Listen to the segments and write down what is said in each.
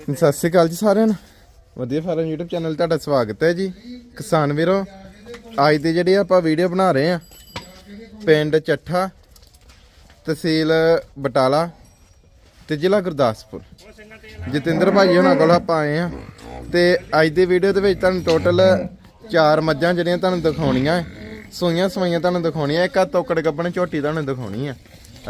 ਸਤਿ ਸ਼੍ਰੀ ਅਕਾਲ ਜੀ ਸਾਰਿਆਂ ਨੂੰ। ਵਧੀਆ ਫਾਰਮ YouTube ਚੈਨਲ ਤੁਹਾਡਾ ਸਵਾਗਤ ਹੈ ਜੀ। ਕਿਸਾਨ ਵੀਰੋ, ਅੱਜ ਦੀ ਜਿਹੜੀ ਆਪਾਂ ਵੀਡੀਓ ਬਣਾ ਰਹੇ ਆ ਪਿੰਡ ਚੱਠਾ, ਤਹਿਸੀਲ ਬਟਾਲਾ ਤੇ ਜ਼ਿਲ੍ਹਾ ਗੁਰਦਾਸਪੁਰ। ਜਤਿੰਦਰ ਭਾਈ ਉਹਨਾਂ ਕੋਲ ਆਪਾਂ ਆਏ ਆ ਤੇ ਅੱਜ ਦੀ ਵੀਡੀਓ ਦੇ ਵਿੱਚ ਤੁਹਾਨੂੰ ਟੋਟਲ ਚਾਰ ਮੱਝਾਂ ਜਿਹੜੀਆਂ ਤੁਹਾਨੂੰ ਦਿਖਾਉਣੀਆਂ ਹੈ। ਸੂਈਆਂ ਸਵਾਈਆਂ ਤੁਹਾਨੂੰ ਦਿਖਾਉਣੀਆਂ, ਇੱਕ ਆ ਤੋਕੜ ਗੱਬਣ ਝੋਟੀ ਤੁਹਾਨੂੰ ਦਿਖਾਉਣੀ ਆ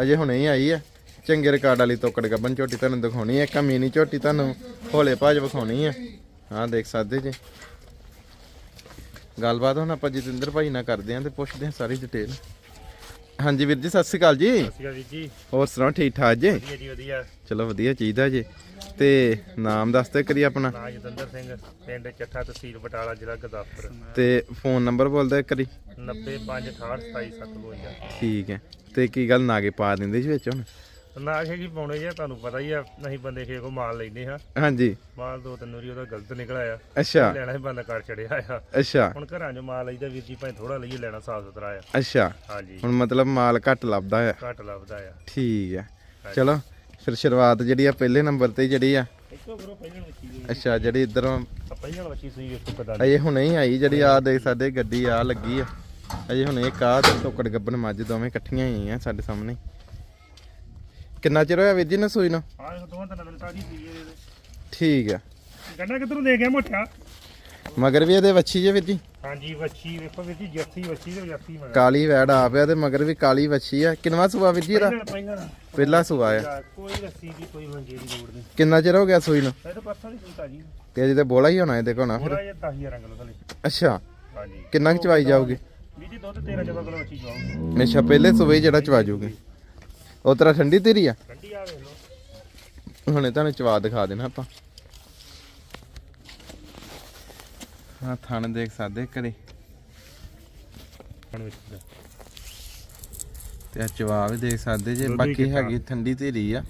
ਅਜੇ ਹੁਣੇ ਹੀ ਆਈ ਆ ਚੰਗੇ ਰਿਕਾਰਡ ਵਾਲੀ ਤੋਕੜ ਗੱਬਣ ਝੋਟੀ ਤੁਹਾਨੂੰ ਦਿਖਾਉਣੀ ਆ ਇੱਕ ਮੀਨੀ ਝੋਟੀ ਤੁਹਾਨੂੰ ਹੌਲੇ ਭਾਜ ਵਿਖਾਉਣੀ ਆ ਹਾਂ ਦੇਖ ਸਕਦੇ ਜੀ। ਗੱਲਬਾਤ ਹੁਣ ਆਪਾਂ ਜਤਿੰਦਰ ਭਾਈ ਨਾਲ ਕਰਦੇ ਆਂ ਤੇ ਪੁੱਛਦੇ ਆਂ ਸਾਰੀ ਡਿਟੇਲ ਹਾਂਜੀ ਵੀਰ ਜੀ ਸਤਿ ਸ਼੍ਰੀ ਅਕਾਲ ਜੀ। ਸੀਗਾ ਵੀਰ ਜੀ। ਹੋਰ ਸੁਣਾਓ ਠੀਕ ਠਾਕ ਜੀ? ਵਧੀਆ ਜੀ ਵਧੀਆ। ਚਲੋ ਵਧੀਆ ਚਾਹੀਦਾ ਜੀ। ਤੇ ਨਾਮ ਦੱਸ ਤੇ ਕਰੀ ਆਪਣਾ। ਨਾਂ ਜਤਿੰਦਰ ਸਿੰਘ ਪਿੰਡ ਚੱਠਾ ਤਹਿਸੀਲ ਬਟਾਲਾ ਜ਼ਿਲ੍ਹਾ ਗੁਰਦਾਸਪੁਰ। ਤੇ ਫੋਨ ਨੰਬਰ ਬੋਲਦਾ ਕਰੀ 9568277752 ਠੀਕ ਹੈ। ਤੇ ਕੀ ਗੱਲ ਨਾਗੇ ਪਾ ਦਿੰਦੇ ਜੀ ਵਿੱਚ ਹੁਣ? ਨਾ ਕੀ ਪਾਉਣੇ ਜੀ ਤੁਹਾਨੂੰ ਪਤਾ ਹੀ ਆ ਨਹੀਂ ਬੰਦੇ ਖੇ ਕੋ ਮਾਲ ਲੈਨੇ ਹਾਂ। ਹਾਂਜੀ। ਮਾਲ ਦੋ ਤਿੰਨ ਵਾਰੀ ਉਹਦਾ ਗਲਤ ਨਿਕਲ ਆਇਆ ਅੱਛਾ। ਲੈਣਾ ਹੀ ਬੰਦ ਕਰ ਛੜਿਆ ਆ। ਅੱਛਾ। ਹੁਣ ਘਰਾਂ 'ਚ ਮਾਲ ਲਈਦਾ ਵੀਰ ਜੀ ਭਾਵੇਂ ਥੋੜਾ ਲਈਏ ਲੈਣਾ ਸਾਫ਼ ਸੁਥਰਾ ਆ। ਅੱਛਾ। ਹਾਂਜੀ। ਹੁਣ ਮਤਲਬ ਮਾਲ ਘੱਟ ਲੱਭਦਾ ਆ। ਘੱਟ ਲੱਭਦਾ ਆ। ਠੀਕ ਹੈ ਚਲੋ ਫਿਰ ਸ਼ੁਰੂਆਤ ਜਿਹੜੀ ਆ ਪਹਿਲੇ ਨੰਬਰ ਤੇ ਜਿਹੜੀ ਆ। ਅੱਛਾ ਜਿਹੜੀ ਇਧਰੋਂ ਆ ਪਹਿਲਾਂ ਵੱਛੀ ਸੂਈ ਵੇਖੋ ਕਦਾਂ ਅਜੇ ਹੁਣੇ ਹੀ ਆਈ ਜਿਹੜੀ ਆ ਦੇਖ ਸਾਡੇ ਗੱਡੀ ਆ ਲੱਗੀ ਆ। ਅਜੇ ਹੁਣੇ ਇੱਕ ਆ ਟੋਕੜ ਗੱਬਨ ਮੱਝ ਦੋਵੇਂ ਇਕੱਠੀਆਂ ਹੀ ਆ ਸਾਡੇ ਸਾਹਮਣੇ। ਕਿੰਨਾ ਚਿਰ ਹੋਇਆ ਵੀਰ ਜੀ ਨੇ ਸੂਈ ਨੂੰ? ਹਾਂ ਇਹ ਇਹਦੇ। ਠੀਕ ਆ। ਗੰਡਾ ਕਿੱਧਰੋਂ ਦੇ ਗਿਆ ਮੋਟਾ? ਮਗਰ ਵੀ ਇਹਦੇ ਵੱਛੀ ਜੇ ਵੀਰ ਜੀ? ਹਾਂਜੀ ਵੱਛੀ ਵੇਖੋ ਵੀਰ ਜੀ ਜੱਸੀ ਵੱਛੀ ਤੇ ਜੱਸੀ ਮਗਾ ਕਾਲੀ ਵੈੜ ਆ ਪਿਆ ਤੇ ਮਗਰ ਵੀ ਕਾਲੀ ਵੱਛੀ ਆ। ਕਿੰਨਵਾ ਸੂਆ ਵੀਰ ਜੀ ਇਹਦਾ? ਪਹਿਲਾਂ ਸੂਆ ਆ। ਕੋਈ ਰੱਸੀ ਦੀ ਕੋਈ ਮੰਗੇ ਦੀ ਲੋੜ ਨਹੀਂ। ਕਿੰਨਾ ਚਿਰ ਹੋ ਗਿਆ ਸੂਈ ਨੂੰ? ਇਹ ਤਾਂ ਪਰਸੋਂ ਦੀ ਸੁਣਤਾ ਜੀ। ਤੇ ਅਜੇ ਤੇ ਬੋਲਾ ਹੀ ਹੋਣਾ ਇਹਦੇ ਕੋਣਾ ਫਿਰ। ਥੋੜਾ ਜਿਹਾ 10000 ਰੰਗ ਲੋ ਥਲੇ। ਅੱਛਾ। ਹਾਂਜੀ। ਕਿੰਨਾ ਕੁ ਚਵਾਈ ਜਾਊਗੀ? ਵੀ ਜੀ ਦੁੱਧ 13 14 ਕਿਲੋ ਵੱਛੀ ਜਾਓ ਅੱਛਾ ਪਹਿਲੇ ਸੂਏ ਹੀ ਜਿਹੜਾ ਚਵਾ ਜੂਗੀ ਉਹ ਤਰ੍ਹਾਂ ਠੰਡੀ ਤੇਰੀ ਆ? ਠੰਡੀ ਆ ਵੇਖ ਲਓ। ਹੁਣੇ ਤੁਹਾਨੂੰ ਚਵਾ ਦਿਖਾ ਦੇਣਾ ਆਪਾਂ। ਹਾਂ ਥਣ ਦੇਖ ਸਕਦੇ ਘਰੇ। ਹੁਣ ਵਿੱਚ ਦਾ। ਤੇ ਆ ਚਵਾ ਵੀ ਦੇਖ ਸਕਦੇ ਜੇ ਬਾਕੀ? ਹੈਗੀ ਠੰਡੀ ਤੇਰੀ ਆ।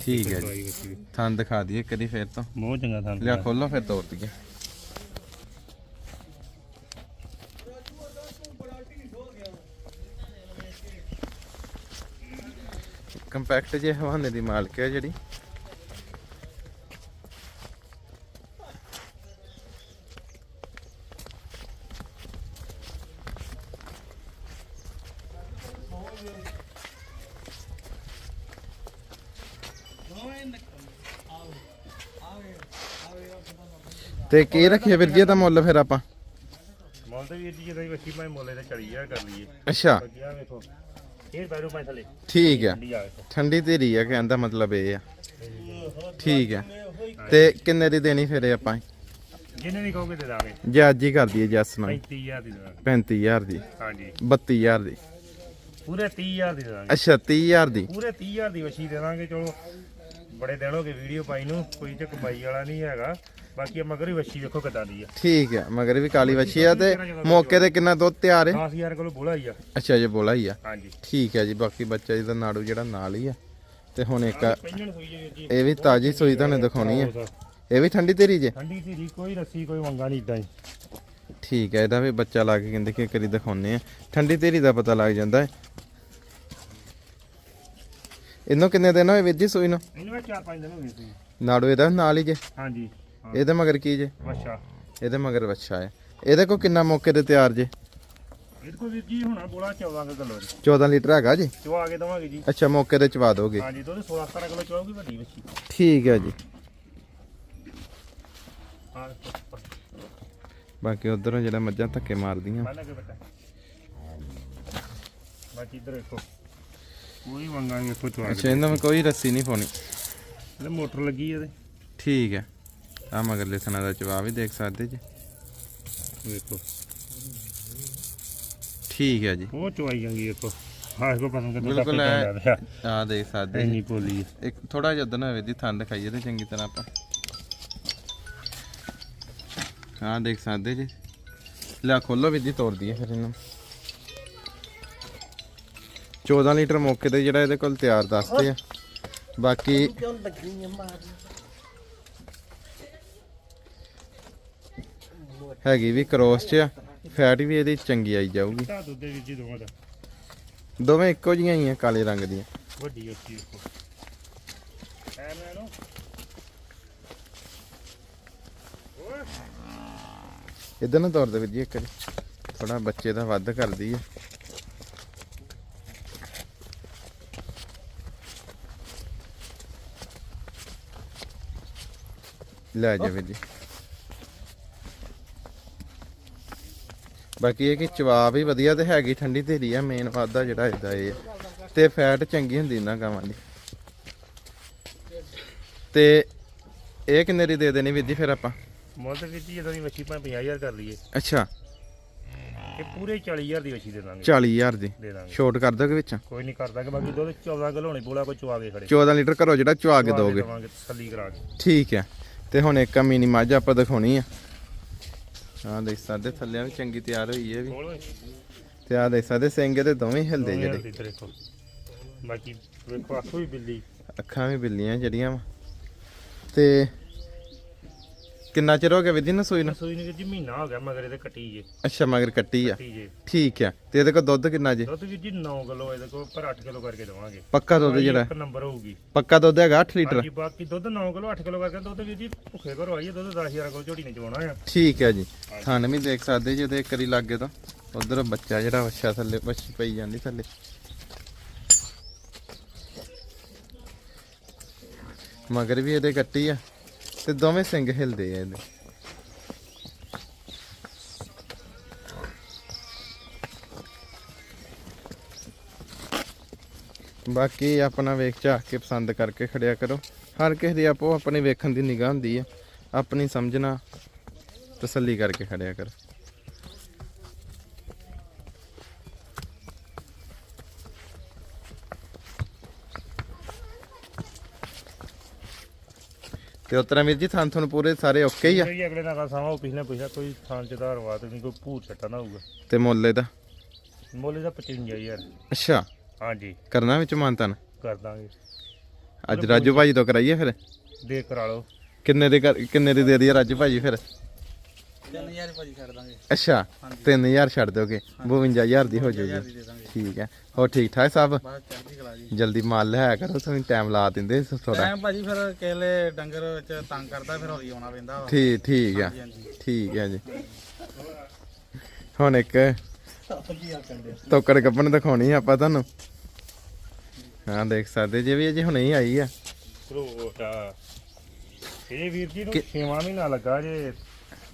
ਠੀਕ ਹੈ ਜੀ। ਥਣ ਦਿਖਾ ਦਈਏ ਕਰੀ ਫੇਰ ਤੋਂ। ਬਹੁਤ ਚੰਗਾ ਥਾਂ ਲਿਆ ਖੋਲੋ ਫਿਰ ਤੋੜ ਦਈਏ। ਕੰਪੈਕਟ ਜੇ ਹਵਾਨੇ ਦੀ ਮਾਲਕ ਹੈ ਜਿਹੜੀ। ਤੇ ਕੀ ਰੱਖਿਆ ਵੀਰ ਜੀ ਇਹਦਾ ਮੁੱਲ ਫਿਰ ਆਪਾਂ? ਮੁੱਲ ਤੇ ਵੀਰ ਜੀ ਜਦੋਂ ਵੱਛੀ ਮੈਂ ਮੁੱਲੇ ਤੇ ਚੜੀ ਆ ਕਰ ਲਈਏ। ਅੱਛਾ। ਵੇਖੋ। ਇਹ ਪੈਰੋਂ ਪੈ ਥਲੇ। ਠੀਕ ਹੈ ਠੰਡੀ ਆ ਠੰਡੀ ਤੇਰੀ ਆ ਕਹਿੰਦਾ ਮਤਲਬ ਇਹ ਆ। ਠੀਕ ਹੈ ਤੇ ਕਿੰਨੇ ਦੀ ਦੇਣੀ ਫਿਰ ਆਪਾਂ? ਜਿੰਨੇ ਨਹੀਂ ਕਹੋਗੇ ਦੇ ਦਾਂਗੇ। ਜੇ ਅੱਜ ਹੀ ਕਰ ਦਈਏ ਜੱਸ ਨਾਲ। 35000 ਦੀ ਦੇ ਦਾਂਗੇ। 35000 ਦੀ। ਹਾਂਜੀ। 32000 ਦੀ। ਪੂਰੇ 30000 ਦੀ ਦੇ ਦਾਂਗੇ। ਅੱਛਾ 30000 ਦੀ। ਪੂਰੇ 30000 ਦੀ ਵੱਛੀ ਦੇ ਦਾਂਗੇ ਚਲੋ। ਬੜੇ ਦਿਨ ਹੋ ਗਏ ਵੀਡੀਓ ਪਾਈ ਨੂੰ ਕੋਈ ਤੇ ਕਮਾਈ ਵਾਲਾ ਨਹੀਂ ਹੈਗਾ। ਬਾਕੀ ਇਹ ਮਗਰ ਹੀ ਵੱਛੀ ਵੇਖੋ ਕਿਦਾਂ ਦੀ ਆ। ਠੀਕ ਹੈ ਮਗਰ ਵੀ ਕਾਲੀ ਵੱਛੀ ਆ ਤੇ ਮੌਕੇ ਤੇ ਕਿੰਨਾ ਦੁੱਧ ਤਿਆਰ ਹੈ? 10000 ਕੋਲ ਬੋਲਾ ਹੀ ਆ। ਅੱਛਾ ਜੇ ਬੋਲਾ ਹੀ ਆ। ਹਾਂਜੀ। ਠੀਕ ਹੈ ਜੀ ਬਾਕੀ ਬੱਚਾ ਜੀ ਦਾ ਨਾੜੂ ਜਿਹੜਾ ਨਾਲ ਹੀ ਆ। ਤੇ ਹੁਣ ਇੱਕ ਇਹ ਵੀ ਤਾਜੀ ਸੂਈ ਤੁਹਾਨੂੰ ਦਿਖਾਉਣੀ ਹੈ ਇਹ ਵੀ ਠੰਡੀ ਤੇਰੀ ਜੇ? ਠੰਡੀ ਧੀਰੀ ਕੋਈ ਰੱਸੀ ਕੋਈ ਮੰਗਾ ਨਹੀਂ ਇਦਾਂ ਹੀ। ਠੀਕ ਹੈ ਇਹਦਾ ਵੀ ਬੱਚਾ ਲਾ ਕੇ ਕਹਿੰਦੇ ਕਿ ਕਰੀ ਦਿਖਾਉਨੇ ਆ। ਠੰਡੀ ਤੇਰੀ ਦਾ ਪਤਾ ਲੱਗ ਜਾਂਦਾ ਹੈ। ਇਹਨੂੰ ਕਿੰਨੇ ਦਿਨ ਹੋਏ ਵੀਰ ਜੀ ਸੂਈ ਨੂੰ? ਇਹਨੂੰ ਮੈਂ 4-5 ਦਿਨ ਹੋ ਗਏ ਸੀ। ਨਾੜੂ ਇਹਦਾ ਨਾਲ ਹੀ ਜੇ? ਹਾਂਜੀ। ਇਹਦੇ ਮਗਰ ਕੀ ਜੇ? ਅੱਛਾ ਇਹਦੇ ਮਗਰ ਵੱਛਾ ਹੈ। ਇਹਦੇ ਕੋ ਕਿੰਨਾ ਮੌਕੇ ਤੇ ਤਿਆਰ ਜੇ? ਇਹਦੇ ਕੋਲ ਵੀਰ ਜੀ ਹੁਣਾ ਬੋਲਾ 14 ਕਿਲੋ ਜੀ। 14 ਲੀਟਰ ਹੈਗਾ ਜੀ? ਚਵਾ ਕੇ ਦਵਾਂਗੇ ਜੀ। ਅੱਛਾ ਮੌਕੇ ਤੇ ਚਵਾ ਦੋਗੇ। ਹਾਂਜੀ ਦੁੱਧ 16-17 ਕਿਲੋ ਚਵਾਉਗੀ ਵੱਡੀ ਵੱਛੀ। ਠੀਕ ਹੈ ਜੀ। ਬਾਕੀ ਉਧਰੋਂ ਜਿਹੜਾ ਮੱਝਾਂ ਧੱਕੇ ਮਾਰਦੀਆਂ। ਕੇ ਬਾਕੀ ਇੱਧਰ ਵੇਖੋ। ਕੋਈ ਮੰਗਾ ਨਹੀਂ ਵੇਖੋ ਚਵਾ ਅੱਛਾ ਇਹਨਾਂ ਵਿੱਚ ਕੋਈ ਰੱਸੀ ਨਹੀਂ ਪਾਉਣੀ। ਕੇ ਮੋਟਰ ਲੱਗੀ ਇਹਦੇ। ਠੀਕ ਹੈ। ਆ ਮਗਰ ਲਿਸਣਾ ਦਾ ਚਵਾ ਵੀ ਦੇਖ ਸਕਦੇ ਜੀ। ਵੇਖੋ। ਠੀਕ ਹੈ ਜੀ। ਉਹ ਚਵਾਈ ਜਾਂਗੀ ਵੇਖੋ ਹਾਂ ਇਹੋ ਪਤਾ ਨਹੀਂ ਬਿਲਕੁਲ ਆ ਦੇਖ ਸਕਦੇ ਜੀ। ਇੰਨੀ ਪੋਲੀ ਹੈ। ਇੱਕ ਥੋੜਾ ਜਿਹਾ ਉਧਰ ਹੋਵੇ ਦੀ ਥੰਡ ਖਾਈਏ ਤੇ ਚੰਗੀ ਤਰ੍ਹਾਂ ਆਪਾਂ। ਹਾਂ ਦੇਖ ਸਕਦੇ ਜੀ। ਲਿਆ ਖੋਲੋ ਵੀ ਜੀ ਤੋੜ ਦਈਏ ਫਿਰ ਇਹਨੂੰ। 14 ਲੀਟਰ ਮੌਕੇ ਤੇ ਜਿਹੜਾ ਇਹਦੇ ਕੋਲ ਤਿਆਰ ਦੱਸਦੇ ਆ। ਬਾਕੀ ਹੈਗੀ ਵੀ ਕਰੋਸ ਚ ਆ ਫੈਟ ਵੀ ਇਹਦੀ ਚੰਗੀ ਆਈ ਜਾਊਗੀ। ਦੋਵਾਂ ਇੱਕੋ ਜੀਆਂ ਹੀ ਆ ਕਾਲੇ ਰੰਗ ਦੀਆਂ। ਵੱਡੀ ਉੱਚੀ ਐ ਨੂੰ ਓਏ ਇਧਰ ਨੂੰ ਤੋਰ ਦੇ ਵੀਰ ਜੀ ਇੱਕ ਥੋੜਾ ਬੱਚੇ ਦਾ ਵੱਧ ਕਰਦੀ ਹੈ ਲੈ ਜਾ ਵੀਰ ਜੀ। ਬਾਕੀ ਇਹ ਕਿ ਚਵਾ ਵੀ ਵਧੀਆ ਤੇ ਹੈਗੀ ਠੰਡੀ ਧੀਰੀ ਆ ਮੇਨ ਵਾਦਾ ਜਿਹੜਾ ਇਹਦਾ ਇਹ। ਤੇ ਫੈਟ ਚੰਗੀ ਹੁੰਦੀ ਇਹਨਾਂ ਗਾਵਾਂ ਦੀ। ਤੇ ਇਹ ਕਿੰਨੇ ਦੀ ਦੇ ਦੇਣੀ ਵੀਰ ਜੀ ਫਿਰ ਆਪਾਂ? ਮੁੱਲ ਤੇ ਵੀਰ ਜੀ ਜਦੋਂ ਦੀ ਵੱਛੀ ਭਾਵੇਂ 50000 ਕਰ ਲਈਏ। ਅੱਛਾ। ਇਹ ਪੂਰੇ 40000 ਦੀ ਵੱਛੀ ਦੇ ਦਾਂਗੇ। 40000 ਦੀ। ਦੇ ਦਾਂਗੇ। ਛੋਟ ਕਰ ਦੋਗੇ ਵਿੱਚ? ਕੋਈ ਨਹੀਂ ਕਰਦਾ ਕਿ ਬਾਕੀ ਦੁੱਧ 14 ਕਿਲੋ ਹੋਣੀ ਬੋਲਾ ਕੋਈ ਚਵਾ ਕੇ ਖੜੇ। 14 ਲੀਟਰ ਘਰੋਂ ਜਿਹੜਾ ਚੁਆ ਕੇ ਦੋਗੇ। ਦੇਵਾਂਗੇ ਤਸੱਲੀ ਕਰਾ ਕੇ। ਠੀਕ ਹੈ। ਤੇ ਹੁਣ ਇੱਕ ਮਿਨੀ ਮੱਝ ਆਪਾਂ ਦਿਖਾਉਣੀ ਆ। ਹਾਂ ਦੇਖ ਸਕਦੇ ਥੱਲਿਆਂ ਵੀ ਚੰਗੀ ਤਿਆਰ ਹੋਈ ਹੈ ਵੀ। ਤੇ ਆ ਦੇਖ ਸਕਦੇ ਸਿੰਘ ਤੇ ਦੋਵੇਂ ਹਿਲਦੇ ਜਿਹੜੇ। ਬਾਕੀ ਵੇਖੋ ਅੱਖੋਂ ਵੀ ਬਿੱਲੀ। ਅੱਖਾਂ ਵੀ ਬਿੱਲੀਆਂ ਜਿਹੜੀਆਂ ਵਾ। ਤੇ ਕਿੰਨਾ ਚਿਰ ਹੋ ਗਿਆ ਵਿਧੀ ਨਾ ਸੂਈ ਨੂੰ? ਸੂਈ ਨੂੰ ਜੀ ਮਹੀਨਾ ਹੋ ਗਿਆ ਮਗਰ ਇਹਦੇ ਕੱਟੀ ਜੇ। ਅੱਛਾ ਮਗਰ ਕੱਟੀ ਆ। ਕੱਟੀ ਜੇ। ਠੀਕ ਆ। ਤੇ ਇਹਦੇ ਕੋਲ ਦੁੱਧ ਕਿੰਨਾ ਜੀ? ਦੁੱਧ ਵੀਰ ਜੀ 9 ਕਿਲੋ ਇਹਦੇ ਕੋਲ ਪਰ 8 ਕਿਲੋ ਕਰਕੇ ਦੇਵਾਂਗੇ। ਪੱਕਾ ਦੁੱਧ ਜਿਹੜਾ? ਇੱਕ ਨੰਬਰ ਹੋਊਗੀ। ਪੱਕਾ ਦੁੱਧ ਹੈਗਾ 8 ਲੀਟਰ? ਹਾਂਜੀ ਬਾਕੀ ਦੁੱਧ 9 ਕਿਲੋ 8 ਕਿਲੋ ਕਰਕੇ ਦੁੱਧ ਵੀਰ ਜੀ ਭੁੱਖੇ ਘਰੋਂ ਆਈਏ ਦੁੱਧ 10000 ਕੋਲ ਝੋਟੀ ਨੇ ਚਵਾਉਣਾ ਆ। ਠੀਕ ਹੈ ਜੀ। ਥਣ ਵੀ ਦੇਖ ਸਕਦੇ ਜੇ ਤੇ ਇੱਕ ਵਾਰੀ ਲੱਗੇ ਤਾਂ। ਉਧਰ ਬੱਚਾ ਜਿਹੜਾ ਵੱਛਾ ਥੱਲੇ ਵੱਛੀ ਪਈ ਜਾਂਦੀ ਥੱਲੇ। ਮਗਰ ਵੀ ਇਹਦੇ ਕੱਟੀ ਆ। ਤੇ ਦੋਵੇਂ ਸਿੰਘ ਹਿਲਦੇ ਆ ਇਹਦੇ। ਬਾਕੀ ਆਪਣਾ ਵੇਖ ਝਾਕ ਕੇ ਪਸੰਦ ਕਰਕੇ ਖੜਿਆ ਕਰੋ। ਹਰ ਕਿਸੇ ਦੀ ਆਪੋ ਆਪਣੀ ਵੇਖਣ ਦੀ ਨਿਗਾਹ ਹੁੰਦੀ ਆ। ਆਪਣੀ ਸਮਝਣਾ ਤਸੱਲੀ ਕਰਕੇ ਖੜਿਆ ਕਰੋ। ਤੇ ਉਤਰਾ ਵੀਰ ਜੀ ਥਾਂ ਤੁਹਾਨੂੰ ਪੂਰੇ ਸਾਰੇ ਓਕੇ ਹੀ ਆ? ਜੀ ਅਗਲੇ ਨਾਲ ਸਾਵਾ ਉਹ ਪਿਛਲੇ ਪਿਛਲਾ ਕੋਈ ਥਾਂ ਚ ਧਾਰਵਾ ਤੇ ਨਹੀਂ ਕੋਈ ਭੂਤ ਛੱਟਾ ਨਾ ਹੋਊਗਾ। ਤੇ ਮੁੱਲ ਇਹਦਾ ਮੁੱਲ ਇਹਦਾ 55000 ਅੱਛਾ। ਹਾਂਜੀ। ਕਰਨਾ ਵਿੱਚ ਮਾਨਤਨ? ਕਰ ਦਾਂਗੇ। ਅੱਜ ਰਾਜੂ ਭਾਜੀ ਤੋਂ ਕਰਾਈਏ ਫਿਰ? ਦੇ ਕਰਾ ਲਓ। ਕਿੰਨੇ ਦੇ ਕਰ- ਕਿੰਨੇ ਦੀ ਦੇ ਦਈਏ ਰਾਜੂ ਭਾਜੀ ਫਿਰ? 3000 ਭਾਜੀ ਛੱਡ ਦਾਂਗੇ। ਅੱਛਾ 3000 ਛੱਡ ਦੋਗੇ 52000 ਦੀ ਹੋ ਜਾਊਗੀ ਦੇ ਦਾਂਗੇ। ਠੀਕ ਹੈ। ਹੋਰ ਠੀਕ ਠਾਕ ਸਭ? ਬਾਅਦ ਚੜ੍ਹਦੀ ਕਲਾ ਜੀ। ਜਲਦੀ ਮਾਲ ਲਿਆ ਕਰੋ ਤੁਸੀਂ ਟਾਈਮ ਲਾ ਦਿੰਦੇ ਥੋੜਾ ਟਾਈਮ ਭਾਜੀ ਫਿਰ ਕੇਲੇ ਡੰਗਰ ਵਿੱਚ ਤੰਗ ਕਰਦਾ ਫਿਰ ਹੌਲੀ ਆਉਣਾ ਪੈਂਦਾ ਵਾ। ਠੀਕ ਠੀਕ ਆ ਠੀਕ ਹੈ ਜੀ। ਹੁਣ ਇੱਕ ਤੋਕੜ ਗੱਬਣ ਦਿਖਾਉਣੀ ਆ ਆਪਾਂ ਤੁਹਾਨੂੰ। ਹਾਂ ਦੇਖ ਸਕਦੇ ਜੇ ਵੀ ਅਜੇ ਹੁਣੇ ਹੀ ਆਈ ਆ। ਇਹ ਵੀਰ ਜੀ ਨੂੰ 6ਵਾਂ ਮਹੀਨਾ ਲੱਗਾ ਜੇ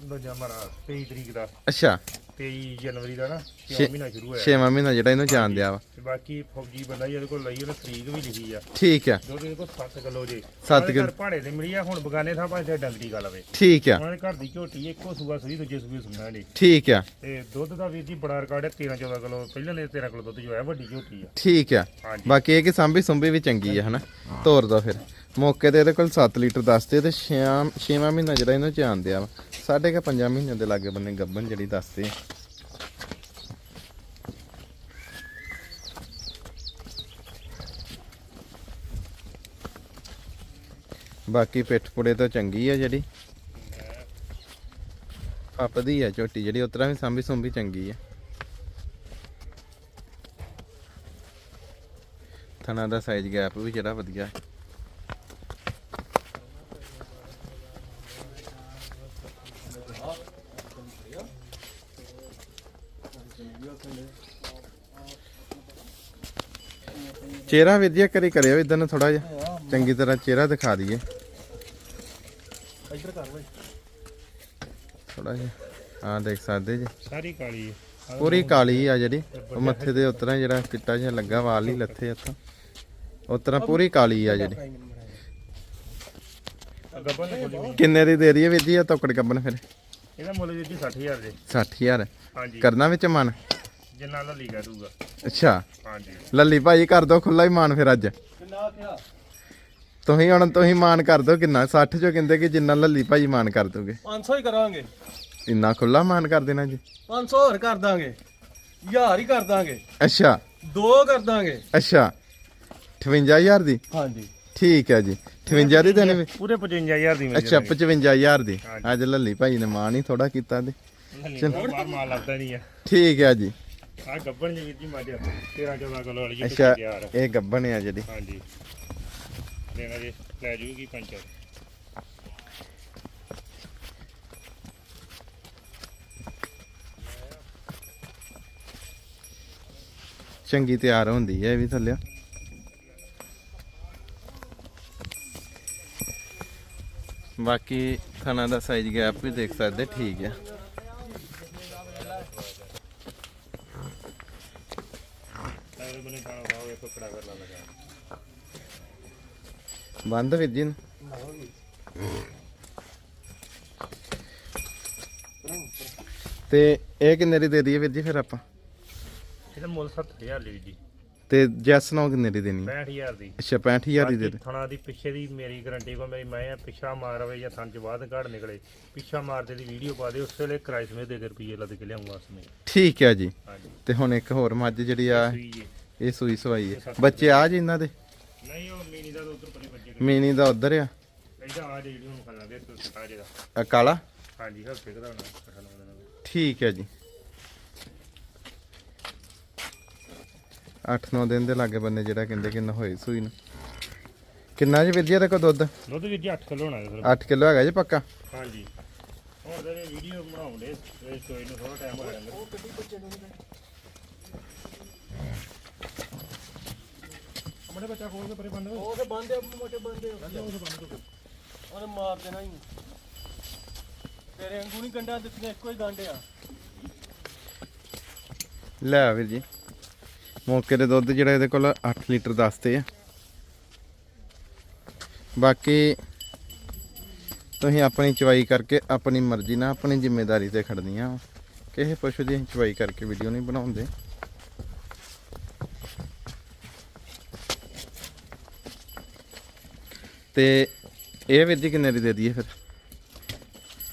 ਦੂਜਾ ਮਰਾ 23 ਤਰੀਕ ਦਾ। ਅੱਛਾ। 23 ਜਨਵਰੀ ਦਾ ਨਾ 6ਵਾਂ ਛੇ- ਮਹੀਨਾ ਸ਼ੁਰੂ ਹੋਇਆ। ਛੇਵਾਂ ਮਹੀਨਾ ਜਿਹੜਾ ਇਹਨੂੰ ਜਾਣ ਦਿਆ ਵਾ। ਤੇ ਬਾਕੀ ਫੌਜੀ ਬੰਦਾ ਜੀ ਇਹਦੇ ਕੋਲ ਲਈ ਉਹਨੇ ਤਰੀਕ ਵੀ ਲਿਖੀ ਆ। ਠੀਕ ਆ। ਦੁੱਧ ਇਹਦੇ ਕੋਲ 7 ਕਿਲੋ ਜੇ। ਸੱਤ ਕਿੱਲੋ। ਘਰ ਭਾੜੇ ਦੇ ਮਿਲੀ ਆ ਹੁਣ ਬਗਾਨੇ ਥਾਂ ਭਾਵੇਂ ਤੇ ਡੰਗਰੀ ਗੱਲ ਲਵੇ ਠੀਕ ਆ। ਉਹਨਾਂ ਦੇ ਘਰ ਦੀ ਝੋਟੀ ਇੱਕੋ ਸੂਆ ਸੂਈ ਦੂਜੇ ਸੂਏ ਸੁਣਨਾ ਨੇ ਠੀਕ ਆ। ਤੇ ਦੁੱਧ ਦਾ ਵੀਰ ਜੀ ਬੜਾ ਰਿਕਾਰਡ ਹੈ 13 14 ਕਿਲੋ ਪਹਿਲਾਂ ਨੇ 13 ਕਿਲੋ ਦੁੱਧ ਜੋ ਹੈ ਵੱਡੀ ਝੋਟੀ ਆ। ਠੀਕ ਆ। ਹਾਂਜੀ। ਬਾਕੀ ਇਹ ਕਿ ਸਾਂਭੀ ਸੁੰਭੀ ਵੀ ਚੰਗੀ ਆ ਹਨਾ? ਤੋਰ ਦੋ ਫਿਰ। ਮੌਕੇ ਤੇ ਇਹਦੇ ਕੋਲ 7 ਲੀਟਰ ਦੱਸਦੇ ਤੇ 6 ਛੇਵਾਂ ਮਹੀਨਾ ਜਿਹੜਾ ਇਹਨੂੰ ਜਾਣ ਆ ਵਾ। ਸਾਢੇ ਕ 5 ਮਹੀਨਿਆਂ ਦੇ ਲਾਗੇ ਬੰਨੇ ਗੱਬਨ ਜਿਹੜੀ ਦੱਸਦੇ ਬਾਕੀ ਪਿੱਠ ਪੁੜੇ ਤਾਂ ਚੰਗੀ ਆ ਜਿਹੜੀ। ਫੱਪਦੀ ਆ ਝੋਟੀ ਜਿਹੜੀ, ਉਤਰਾ ਵੀ ਸਾਂਭੀ ਸੁੰਭੀ ਚੰਗੀ ਆ। ਥਣਾ ਦਾ ਸਾਈਜ਼ ਗੈਪ ਵੀ ਜਿਹੜਾ ਵਧੀਆ ਹੈ। ਚਿਹਰਾ ਵਿਦਿਆ ਕਰੀ ਕਰਿਓ ਇਦਾਂ ਨੂੰ ਥੋੜਾ ਜਿਹਾ। ਚੰਗੀ ਤਰ੍ਹਾਂ ਚਿਹਰਾ ਦਿਖਾ ਦਈਏ। ਇੱਧਰ ਕਰ ਲੈ ਥੋੜਾ ਜਿਹਾ। ਹਾਂ ਦੇਖ ਸਕਦੇ ਜੀ। ਸਾਰੀ ਕਾਲੀ ਹੈ। ਪੂਰੀ ਕਾਲੀ ਆ ਜਿਹੜੀ। ਉਹ ਮੱਥੇ ਦੇ ਉਤਰਾ ਜਿਹੜਾ ਚਿੱਟਾ ਜਿਹਾ ਲੱਗਾ ਵਾਲ ਹੀ ਲੱਥੇ ਇੱਥੋਂ ਉਤਰਾ ਪੂਰੀ ਕਾਲੀ ਆ ਜਿਹੜੀ। ਕਿੰਨੇ ਦੀ ਦੇ ਰਹੀ ਹੈ ਵੀਰ ਜੀ? ਇਹ ਤੋਕੜ ਕੱਬਨ ਫਿਰ। ਇਹਦਾ ਮੁੱਲ ਵੀਰ ਜੀ 60000 ਦੇ। 60000 ਹਾਂਜੀ। ਕਰਨਾ ਵਿੱਚ ਮਨ। ਜਿੰਨਾ ਲੱਲੀ ਕਹਿ ਦੂਗਾ ਅੱਛਾ। ਹਾਂਜੀ। ਲੱਲੀ ਭਾਈ ਕਰ ਦੋ ਖੁੱਲਾ ਹੀ ਮਾਨ ਫਿਰ ਅੱਜ। ਕਿੰਨਾ ਆਖਿਆ ਤੁਸੀਂ ਹੁਣ ਤੁਸੀਂ ਮਾਨ ਕਰ ਦੋ ਕਿੰਨਾ? 60 ਚੋਂ ਕਹਿੰਦੇ ਕਿ ਜਿੰਨਾ ਲੱਲੀ ਭਾਈ ਮਾਨ ਕਰ ਦੋਗੇ। 500 ਹੀ ਕਰਾਂਗੇ। ਇੰਨਾ ਖੁੱਲਾ ਮਾਨ ਕਰ ਦੇਣਾ ਜੀ। 500 ਹੋਰ ਕਰ ਦਾਂਗੇ। ਹਜ਼ਾਰ ਹੀ ਕਰ ਦਾਂਗੇ। ਅੱਛਾ। ਦੋ ਕਰ ਦਾਂਗੇ। ਅੱਛਾ। 58000 ਦੀ? ਹਾਂਜੀ। ਠੀਕ ਹੈ ਜੀ। 58 ਦੀ ਦੇਣੇ ਵੀ ਪੂਰੇ 55000 ਦੀ ਅੱਛਾ 55000 ਦੀ। ਅੱਜ ਲੱਲੀ ਭਾਈ ਨੇ ਮਾਨ ਹੀ ਥੋੜਾ ਕੀਤਾ ਤੇ। ਚਲ ਮਾਲ ਲੱਗਦਾ ਨਹੀਂ ਆ। ਠੀਕ ਹੈ ਜੀ। ਆ ਗੱਭਣ ਜੀ ਵੀਰ ਜੀ ਮੱਝ 13 14 ਕਿਲੋ ਵਾਲੀ ਜਿਹੜੀ ਅੱਛਾ ਤਿਆਰ ਆ। ਇਹ ਗੱਬਣ ਆ ਜਿਹੜੀ। ਹਾਂਜੀ। ਦੇਣਾ ਜੇ ਲੈ ਜੂਗੀ ਪੰਜ ਚਾਰ ਚੰਗੀ ਤਿਆਰ ਹੁੰਦੀ ਹੈ ਇਹ ਵੀ ਥੱਲੇ ਬਾਕੀ ਥਣਾ ਦਾ ਸਾਈਜ਼ ਗੈਪ ਵੀ ਦੇਖ ਸਕਦੇ ਠੀਕ ਹੈ ਸਾਰੇ ਬਨੇ ਖਾਣਾ ਖਾਓ ਵੇਖੋ ਕੜਾ ਕਰ ਲਾ ਲਗਾ ਜੀ ਨੂੰ। ਤੇ ਇਹ ਕਿੰਨੇ ਦੀ ਦੇ ਦਈਏ ਵੀਰ ਜੀ ਫਿਰ ਆਪਾਂ ਇਹਦਾ ਮੁੱਲ 7000 ਲਈ ਜੀ। ਤੇ ਜੈਸ ਨੋ ਕਿੰਨੇ ਦੀ। ਦੇਣੀ 65000 ਦੀ ਅੱਛਾ 65000 ਦੀ ਦੇ ਦੇ ਥਣਾ ਦੀ ਪਿੱਛੇ ਦੀ ਮੇਰੀ ਗਾਰੰਟੀ ਕੋ ਮੇਰੀ ਮੈਂ ਆ ਪਿੱਛਾ ਮਾਰ ਆਵੇ ਜਾਂ ਥਣ ਚ ਬਾਅਦ ਘੜ ਨਿਕਲੇ ਪਿੱਛਾ ਮਾਰਦੇ ਦੀ ਵੀਡੀਓ ਪਾ ਦੇ ਉਸ ਵੇਲੇ ਕਿਰਾਏ ਸਮੇਤ ਦੇ ਦੇ ਰੁਪਏ ਲੱਦ ਕੇ ਲਿਆਉਂਗਾ ਉਸਨੇ ਠੀਕ ਹੈ ਜੀ ਤੇ ਹੁਣ ਇੱਕ ਹੋਰ ਮੱਝ ਜਿਹੜੀ ਆ ਇਹ ਸੂਈ ਸਵਾਈ ਹੈ ਬੱਚੇ ਆ ਜੀ ਇਹਨਾਂ ਦੇ ਨਹੀਂ ਉਹ ਮੀਨੀ ਦਾ ਉਧਰ ਮੀਨੀ ਦਾ ਉਧਰ ਆ। ਇਹਦਾ ਆ ਜਿਹੜੀ ਹੁਣ ਖਾਣਾ ਦੇ ਸਤਾ ਜਿਹਦਾ ਆ ਕਾਲਾ? ਹਾਂਜੀ ਹਫ਼ਤੇ ਠੀਕ ਹੈ ਜੀ। 8-9 ਦਿਨ ਦੇ ਲਾਗੇ ਬੰਨੇ ਜਿਹੜਾ ਕਹਿੰਦੇ ਕਿੰਨਾ ਹੋਏ ਸੂਈ ਨੂੰ। ਕਿੰਨਾ ਜੀ ਇਹਦੇ ਕੋਲ ਦੁੱਧ? ਦੁੱਧ ਜੀ 8 ਕਿਲੋ ਹੋਣਾ ਫਿਰ। 8 ਕਿਲੋ ਹੈਗਾ ਜੀ ਪੱਕਾ। ਹਾਂਜੀ। ਹੁਣ ਤੇ ਵੀਡੀਓ ਬਣਾਉਂਦੇ ਸਟੋਰੀ ਨੂੰ ਥੋੜਾ ਟਾਈਮ ਹੋ ਆਪਣੇ ਬੱਚਾ ਖੋਲ ਕੇ ਪਰੇ ਬੰਦ ਉਹ ਤੇ ਬੰਦੇ ਮੋਟੇ ਬੰਦੇ ਉਹਨੇ ਮਾਰ ਦੇਣਾ ਹੀ। ਤੇਰੇ ਵਾਂਗੂ ਨਹੀਂ ਗੰਡਾ ਦਿੱਤੀਆਂ ਇੱਕੋ ਹੀ ਗੰਡੇ ਆ। ਲੈ ਆ ਵੀਰ ਜੀ। ਮੌਕੇ ਦੇ ਦੁੱਧ ਜਿਹੜਾ ਇਹਦੇ ਕੋਲ 8 ਲੀਟਰ ਦੱਸਦੇ ਆ। ਬਾਕੀ ਤੁਸੀਂ ਆਪਣੀ ਚਵਾਈ ਕਰਕੇ ਆਪਣੀ ਮਰਜ਼ੀ ਨਾਲ ਆਪਣੀ ਜ਼ਿੰਮੇਵਾਰੀ ਤੇ ਖੜਨੀਆਂ ਵਾਂ। ਕਿਸੇ ਪਸ਼ੂ ਦੀ ਅਸੀਂ ਚਵਾਈ ਕਰਕੇ ਵੀਡੀਓ ਨਹੀਂ ਬਣਾਉਂਦੇ। ਤੇ ਇਹ ਵੀਰ ਜੀ ਕਿੰਨੇ ਦੀ ਦੇ ਦਈਏ ਫਿਰ?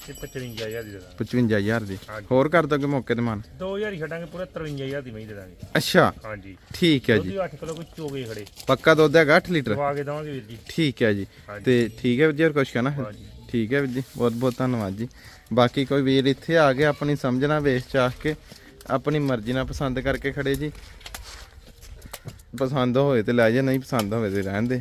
ਇਹ 55000 ਦੀ ਦੇ ਦਾਂਗੇ। 55000 ਦੀ। ਹਾਂਜੀ। ਹੋਰ ਕਰ ਦੋਗੇ ਮੌਕੇ ਤੇ ਮਾਨ? 2000 ਹੀ ਛੱਡਾਂਗੇ ਪੂਰੇ 53000 ਦੀ ਮੈਂ ਦੇ ਦਾਂਗੇ। ਅੱਛਾ। ਹਾਂਜੀ। ਠੀਕ ਹੈ ਦੁੱਧ ਜੀ। ਵੀ 8 ਕਿਲੋ ਕੋਈ ਚੋਗੇ ਖੜੇ। ਪੱਕਾ ਦੁੱਧ ਹੈਗਾ 8 ਲੀਟਰ? ਦਵਾ ਕੇ ਦਵਾਂਗੇ ਵੀਰ ਜੀ। ਠੀਕ ਹੈ ਜੀ। ਹਾਂਜੀ। ਤੇ ਠੀਕ ਹੈ ਵੀਰ ਜੀ ਹੋਰ ਕੁਛ ਕਹਿਣਾ? ਹਾਂਜੀ। ਠੀਕ ਹੈ ਵੀਰ ਜੀ ਬਹੁਤ ਬਹੁਤ ਧੰਨਵਾਦ ਜੀ। ਬਾਕੀ ਕੋਈ ਵੀਰ ਇੱਥੇ ਆ ਕੇ ਆਪਣੀ ਸਮਝਣਾ ਵੇਚ ਚਾਹ ਕੇ ਆਪਣੀ ਮਰਜ਼ੀ ਨਾਲ ਪਸੰਦ ਕਰਕੇ ਖੜੇ ਜੀ। ਪਸੰਦ ਹੋਏ ਤੇ ਲੈ ਜਾ ਨਹੀਂ ਪਸੰਦ ਹੋਵੇ ਤੇ ਰਹਿਣ ਦੇ।